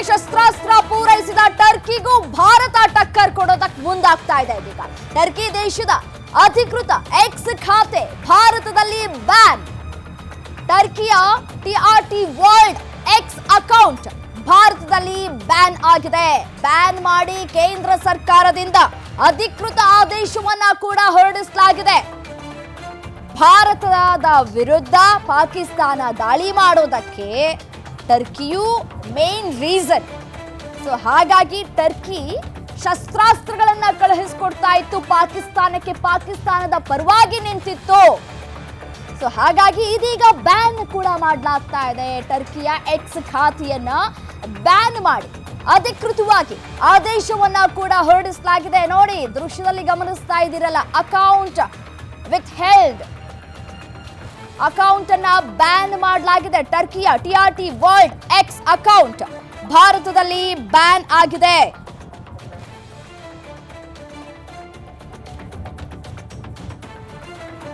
ದೇಶಕ್ಕೆ ಶಸ್ತ್ರಾಸ್ತ್ರ ಪೂರೈಸಿದ ಟರ್ಕಿಗೂ ಭಾರತ ಟಕ್ಕರ್ ಕೊಡೋದಕ್ಕೆ ಮುಂದಾಗ್ತಾ ಇದೆ ಇದೀಗ. ಟರ್ಕಿ ದೇಶದ ಅಧಿಕೃತ ಎಕ್ಸ್ ಖಾತೆ ಭಾರತದಲ್ಲಿ ಬ್ಯಾನ್. ಟರ್ಕಿಯ ಟಿಆರ್ಟಿ ವರ್ಲ್ಡ್ ಎಕ್ಸ್ ಅಕೌಂಟ್ ಭಾರತದಲ್ಲಿ ಬ್ಯಾನ್ ಆಗಿದೆ. ಬ್ಯಾನ್ ಮಾಡಿ ಕೇಂದ್ರ ಸರ್ಕಾರದಿಂದ ಅಧಿಕೃತ ಆದೇಶವನ್ನ ಕೂಡ ಹೊರಡಿಸಲಾಗಿದೆ. ಭಾರತದ ವಿರುದ್ಧ ಪಾಕಿಸ್ತಾನ ದಾಳಿ ಮಾಡೋದಕ್ಕೆ ಟರ್ಕಿಯು ಮೇನ್ ರೀಸನ್. ಸೊ ಹಾಗಾಗಿ ಟರ್ಕಿ ಶಸ್ತ್ರಾಸ್ತ್ರಗಳನ್ನ ಕಳುಹಿಸಿಕೊಡ್ತಾ ಇತ್ತು, ಪಾಕಿಸ್ತಾನಕ್ಕೆ ಪಾಕಿಸ್ತಾನದ ಪರವಾಗಿ ನಿಂತಿತ್ತು. ಸೊ ಹಾಗಾಗಿ ಇದೀಗ ಬ್ಯಾನ್ ಕೂಡ ಮಾಡಲಾಗ್ತಾ ಇದೆ. ಟರ್ಕಿಯ ಎಕ್ಸ್ ಖಾತೆಯನ್ನ ಬ್ಯಾನ್ ಮಾಡಿ, ಅಧಿಕೃತವಾಗಿ ಆದೇಶವನ್ನ ಕೂಡ ಹೊರಡಿಸಲಾಗಿದೆ. ನೋಡಿ, ದೃಶ್ಯದಲ್ಲಿ ಗಮನಿಸ್ತಾ ಇದ್ದೀರಲ್ಲ, ಅಕೌಂಟ್ ವಿತ್ ಹೆಲ್ಡ್. ಅಕೌಂಟ್ ಅನ್ನ ಬ್ಯಾನ್ ಮಾಡಲಾಗಿದೆ. ಟರ್ಕಿಯ ಟಿಆರ್ಟಿ ವರ್ಲ್ಡ್ ಎಕ್ಸ್ ಅಕೌಂಟ್. ಭಾರತದಲ್ಲಿ ಬ್ಯಾನ್ ಆಗಿದೆ.